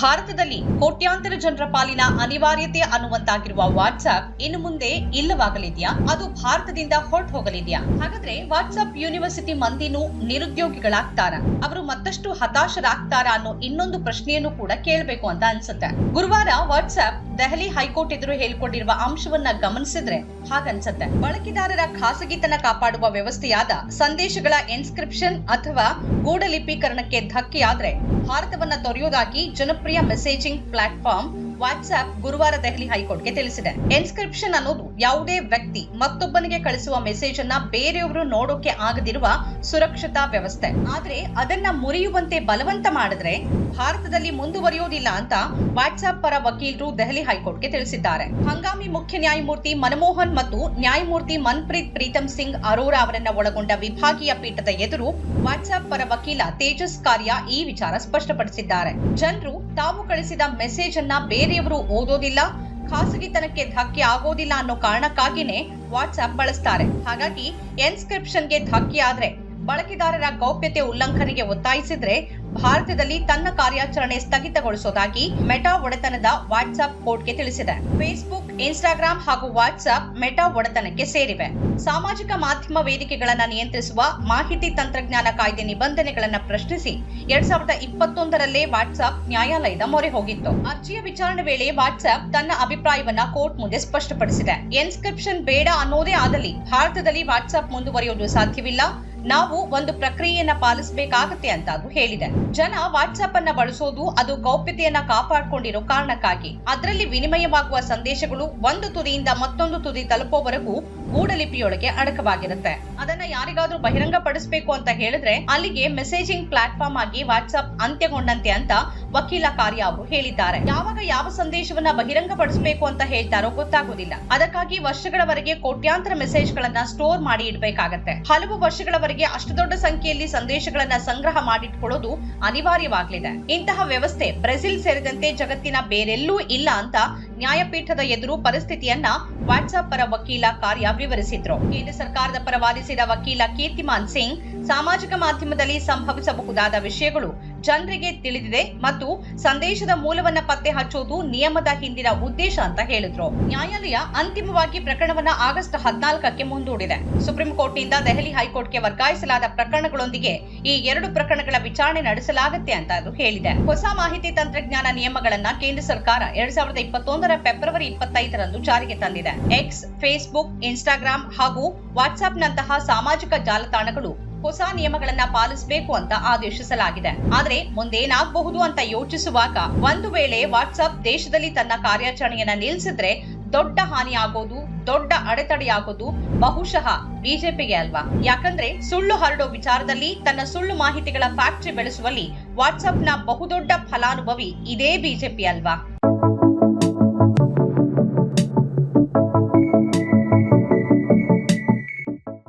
ಭಾರತದಲ್ಲಿ ಕೋಟ್ಯಾಂತರ ಜನರ ಪಾಲಿನ ಅನಿವಾರ್ಯತೆ ಅನ್ನುವಂತಾಗಿರುವ ವಾಟ್ಸ್ಆಪ್ ಇನ್ನು ಮುಂದೆ ಇಲ್ಲವಾಗಲಿದೆಯಾ? ಅದು ಭಾರತದಿಂದ ಹೊರಟು ಹೋಗಲಿದೆಯಾ ಹಾಗಾದ್ರೆ ವಾಟ್ಸ್ಆಪ್ ಯೂನಿವರ್ಸಿಟಿ ಮಂದಿನೂ ನಿರುದ್ಯೋಗಿಗಳಾಗ್ತಾರ? ಅವರು ಮತ್ತಷ್ಟು ಹತಾಶರಾಗ್ತಾರ ಅನ್ನೋ ಇನ್ನೊಂದು ಪ್ರಶ್ನೆಯನ್ನು ಕೂಡ ಕೇಳಬೇಕು ಅಂತ ಅನ್ಸುತ್ತೆ. ಗುರುವಾರ ವಾಟ್ಸ್ಆಪ್ ದೆಹಲಿ ಹೈಕೋರ್ಟ್ ಎದುರು ಹೇಳಿಕೊಂಡಿರುವ ಅಂಶವನ್ನ ಗಮನಿಸಿದ್ರೆ ಹಾಗನ್ಸುತ್ತೆ. ಬಳಕೆದಾರರ ಖಾಸಗಿತನ ಕಾಪಾಡುವ ವ್ಯವಸ್ಥೆಯಾದ ಸಂದೇಶಗಳ ಎನ್ಸ್ಕ್ರಿಪ್ಷನ್ ಅಥವಾ ಗೂಢಲಿಪೀಕರಣಕ್ಕೆ ಧಕ್ಕೆಯಾದ್ರೆ ಭಾರತವನ್ನ ತೊರೆಯುವುದಾಗಿ ಜನಪ್ರಿಯ ಮೆಸೇಜಿಂಗ್ ಪ್ಲಾಟ್ಫಾರ್ಮ್ ವಾಟ್ಸ್ಆಪ್ ಗುರುವಾರ ದೆಹಲಿ ಹೈಕೋರ್ಟ್ಗೆ ತಿಳಿಸಿದೆ. ಎನ್ಸ್ಕ್ರಿಪ್ಷನ್ ಅನ್ನೋದು ಯಾವುದೇ ವ್ಯಕ್ತಿ ಮತ್ತೊಬ್ಬನಿಗೆ ಕಳಿಸುವ ಮೆಸೇಜ್ ಅನ್ನ ಬೇರೆಯವರು ನೋಡೋಕೆ ಆಗದಿರುವ ಸುರಕ್ಷತಾ ವ್ಯವಸ್ಥೆ. ಆದ್ರೆ ಅದನ್ನ ಮುರಿಯುವಂತೆ ಬಲವಂತ ಮಾಡಿದ್ರೆ ಭಾರತದಲ್ಲಿ ಮುಂದುವರಿಯೋದಿಲ್ಲ ಅಂತ ವಾಟ್ಸ್ಆಪ್ ಪರ ವಕೀಲರು ದೆಹಲಿ ಹೈಕೋರ್ಟ್ಗೆ ತಿಳಿಸಿದ್ದಾರೆ. ಹಂಗಾಮಿ ಮುಖ್ಯ ನ್ಯಾಯಮೂರ್ತಿ ಮನಮೋಹನ್ ಮತ್ತು ನ್ಯಾಯಮೂರ್ತಿ ಮನ್ಪ್ರೀತ್ ಪ್ರೀತಮ್ ಸಿಂಗ್ ಅರೋರಾ ಅವರನ್ನ ಒಳಗೊಂಡ ವಿಭಾಗೀಯ ಪೀಠದ ಎದುರು ವಾಟ್ಸ್ಆಪ್ ಪರ ವಕೀಲ ತೇಜಸ್ ಕಾರ್ಯ ಈ ವಿಚಾರ ಸ್ಪಷ್ಟಪಡಿಸಿದ್ದಾರೆ. ಜನರು ತಾವು ಕಳಿಸಿದ ಮೆಸೇಜ್ ಅನ್ನ ಬೇರೆಯವರು ಓದೋದಿಲ್ಲ ಖಾಸಗಿತನಕ್ಕೆ ಧಕ್ಕೆ ಆಗೋದಿಲ್ಲ ಅನ್ನೋ ಕಾರಣಕ್ಕಾಗಿನೇ ವಾಟ್ಸ್ಆಪ್ ಬಳಸ್ತಾರೆ. ಹಾಗಾಗಿ ಎನ್ಸ್ಕ್ರಿಪ್ಷನ್ಗೆ ಧಕ್ಕೆ ಆದ್ರೆ ಬಳಕೆದಾರರ ಗೌಪ್ಯತೆ ಉಲ್ಲಂಘನೆಗೆ ಒತ್ತಾಯಿಸಿದ್ರೆ ಭಾರತದಲ್ಲಿ ತನ್ನ ಕಾರ್ಯಾಚರಣೆ ಸ್ಥಗಿತಗೊಳಿಸೋದಾಗಿ ಮೆಟಾ ಒಡೆತನದ ವಾಟ್ಸ್ಆಪ್ ಕೋರ್ಟ್ಗೆ ತಿಳಿಸಿದೆ. ಫೇಸ್ಬುಕ್ ಇನ್ಸ್ಟಾಗ್ರಾಂ ಹಾಗೂ ವಾಟ್ಸ್ಆಪ್ ಮೆಟಾ ಒಡೆತನಕ್ಕೆ ಸೇರಿವೆ. ಸಾಮಾಜಿಕ ಮಾಧ್ಯಮ ವೇದಿಕೆಗಳನ್ನು ನಿಯಂತ್ರಿಸುವ ಮಾಹಿತಿ ತಂತ್ರಜ್ಞಾನ ಕಾಯ್ದೆ ನಿಬಂಧನೆಗಳನ್ನು ಪ್ರಶ್ನಿಸಿ ಎರಡ್ ಸಾವಿರದ ಇಪ್ಪತ್ತೊಂದರಲ್ಲೇ ವಾಟ್ಸ್ಆಪ್ ನ್ಯಾಯಾಲಯದ ಮೊರೆ ಹೋಗಿತ್ತು. ಅರ್ಜಿಯ ವಿಚಾರಣೆ ವೇಳೆ ವಾಟ್ಸ್ಆಪ್ ತನ್ನ ಅಭಿಪ್ರಾಯವನ್ನ ಕೋರ್ಟ್ ಮುಂದೆ ಸ್ಪಷ್ಟಪಡಿಸಿದೆ. ಎನ್ಸ್ಕ್ರಿಪ್ಷನ್ ಬೇಡ ಅನ್ನೋದೇ ಆದಲ್ಲಿ ಭಾರತದಲ್ಲಿ ವಾಟ್ಸ್ಆಪ್ ಮುಂದುವರಿಯುವುದು ಸಾಧ್ಯವಿಲ್ಲ. ನಾವು ಒಂದು ಪ್ರಕ್ರಿಯೆಯನ್ನ ಪಾಲಿಸಬೇಕಾಗತ್ತೆ ಅಂತ ಅದು ಹೇಳಿದೆ. ಜನ ವಾಟ್ಸ್ಆಪ್ ಅನ್ನ ಬಳಸೋದು, ಅದು ಗೌಪ್ಯತೆಯನ್ನ ಕಾಪಾಡಿಕೊಂಡಿರೋ ಕಾರಣಕ್ಕಾಗಿ. ಅದರಲ್ಲಿ ವಿನಿಮಯವಾಗುವ ಸಂದೇಶಗಳು ಒಂದು ತುದಿಯಿಂದ ಮತ್ತೊಂದು ತುದಿ ತಲುಪೋವರೆಗೂ ಗೂಢಲಿಪಿಯೊಳಗೆ ಅಡಕವಾಗಿರುತ್ತೆ. ಅದನ್ನ ಯಾರಿಗಾದ್ರೂ ಬಹಿರಂಗ ಪಡಿಸಬೇಕು ಅಂತ ಹೇಳಿದ್ರೆ ಅಲ್ಲಿಗೆ ಮೆಸೇಜಿಂಗ್ ಪ್ಲಾಟ್ಫಾರ್ಮ್ ಆಗಿ ವಾಟ್ಸ್ಆಪ್ ಅಂತ್ಯಗೊಂಡಂತೆ ಅಂತ ವಕೀಲ ಕಾರ್ಯ ಅವರು ಹೇಳಿದ್ದಾರೆ. ಯಾವಾಗ ಯಾವ ಸಂದೇಶವನ್ನ ಬಹಿರಂಗ ಪಡಿಸಬೇಕು ಅಂತ ಹೇಳ್ತಾರೋ ಗೊತ್ತಾಗೋದಿಲ್ಲ. ಅದಕ್ಕಾಗಿ ವರ್ಷಗಳವರೆಗೆ ಕೋಟ್ಯಾಂತರ ಮೆಸೇಜ್ ಗಳನ್ನ ಸ್ಟೋರ್ ಮಾಡಿ ಇಡಬೇಕಾಗತ್ತೆ. ಹಲವು ವರ್ಷಗಳವರೆಗೆ ಅಷ್ಟು ದೊಡ್ಡ ಸಂಖ್ಯೆಯಲ್ಲಿ ಸಂದೇಶಗಳನ್ನ ಸಂಗ್ರಹ ಮಾಡಿಟ್ಕೊಳ್ಳೋದು ಅನಿವಾರ್ಯವಾಗಲಿದೆ. ಇಂತಹ ವ್ಯವಸ್ಥೆ ಬ್ರೆಜಿಲ್ ಸೇರಿದಂತೆ ಜಗತ್ತಿನ ಬೇರೆಲ್ಲೂ ಇಲ್ಲ ಅಂತ ನ್ಯಾಯಪೀಠದ ಎದುರು ಪರಿಸ್ಥಿತಿಯನ್ನ ವಾಟ್ಸ್ಆಪ್ ಪರ ವಕೀಲ ಕಾರ್ಯ ವಿವರಿಸಿದ್ರು. ಕೇಂದ್ರ ಸರ್ಕಾರದ ಪರ ವಾದಿಸಿದ ವಕೀಲ ಕೀರ್ತಿಮಾನ್ ಸಿಂಗ್ ಸಾಮಾಜಿಕ ಮಾಧ್ಯಮದಲ್ಲಿ ಸಂಭವಿಸಬಹುದಾದ ವಿಷಯಗಳು ಜನರಿಗೆ ತಿಳಿದಿದೆ ಮತ್ತು ಸಂದೇಶದ ಮೂಲವನ್ನ ಪತ್ತೆ ಹಚ್ಚೋದು ನಿಯಮದ ಹಿಂದಿನ ಉದ್ದೇಶ ಅಂತ ಹೇಳಿದ್ರು. ನ್ಯಾಯಾಲಯ ಅಂತಿಮವಾಗಿ ಪ್ರಕರಣವನ್ನ ಆಗಸ್ಟ್ ಹದಿನಾಲ್ಕಕ್ಕೆ ಮುಂದೂಡಿದೆ. ಸುಪ್ರೀಂ ಕೋರ್ಟ್ನಿಂದ ದೆಹಲಿ ಹೈಕೋರ್ಟ್ಗೆ ವರ್ಗಾಯಿಸಲಾದ ಪ್ರಕರಣಗಳೊಂದಿಗೆ ಈ ಎರಡು ಪ್ರಕರಣಗಳ ವಿಚಾರಣೆ ನಡೆಸಲಾಗುತ್ತೆ ಅಂತ ಅದು ಹೇಳಿದೆ. ಹೊಸ ಮಾಹಿತಿ ತಂತ್ರಜ್ಞಾನ ನಿಯಮಗಳನ್ನ ಕೇಂದ್ರ ಸರ್ಕಾರ ಎರಡ್ ಸಾವಿರದ ಇಪ್ಪತ್ತೊಂದರ ಫೆಬ್ರವರಿ ಇಪ್ಪತ್ತೈದರಂದು ಜಾರಿಗೆ ತಂದಿದೆ. ಎಕ್ಸ್ ಫೇಸ್ಬುಕ್ ಇನ್ಸ್ಟಾಗ್ರಾಂ ಹಾಗೂ ವಾಟ್ಸ್ಆಪ್ನಂತಹ ಸಾಮಾಜಿಕ ಜಾಲತಾಣಗಳು ಹೊಸ ನಿಯಮಗಳನ್ನ ಪಾಲಿಸಬೇಕು ಅಂತ ಆದೇಶಿಸಲಾಗಿದೆ. ಆದರೆ ಮುಂದೇನಾಗಬಹುದು ಅಂತ ಯೋಚಿಸುವಾಗ ಒಂದು ವೇಳೆ ವಾಟ್ಸ್ಆಪ್ ದೇಶದಲ್ಲಿ ತನ್ನ ಕಾರ್ಯಾಚರಣೆಯನ್ನ ನಿಲ್ಲಿಸಿದ್ರೆ ದೊಡ್ಡ ಹಾನಿಯಾಗೋದು, ದೊಡ್ಡ ಅಡೆತಡೆಯಾಗೋದು ಬಹುಶಃ ಬಿಜೆಪಿಗೆ ಅಲ್ವಾ? ಯಾಕಂದ್ರೆ ಸುಳ್ಳು ಹರಡೋ ವಿಚಾರದಲ್ಲಿ ತನ್ನ ಸುಳ್ಳು ಮಾಹಿತಿಗಳ ಫ್ಯಾಕ್ಟರಿ ಬೆಳೆಸುವಲ್ಲಿ ವಾಟ್ಸ್ಆಪ್ನ ಬಹುದೊಡ್ಡ ಫಲಾನುಭವಿ ಇದೇ ಬಿಜೆಪಿ ಅಲ್ವಾ?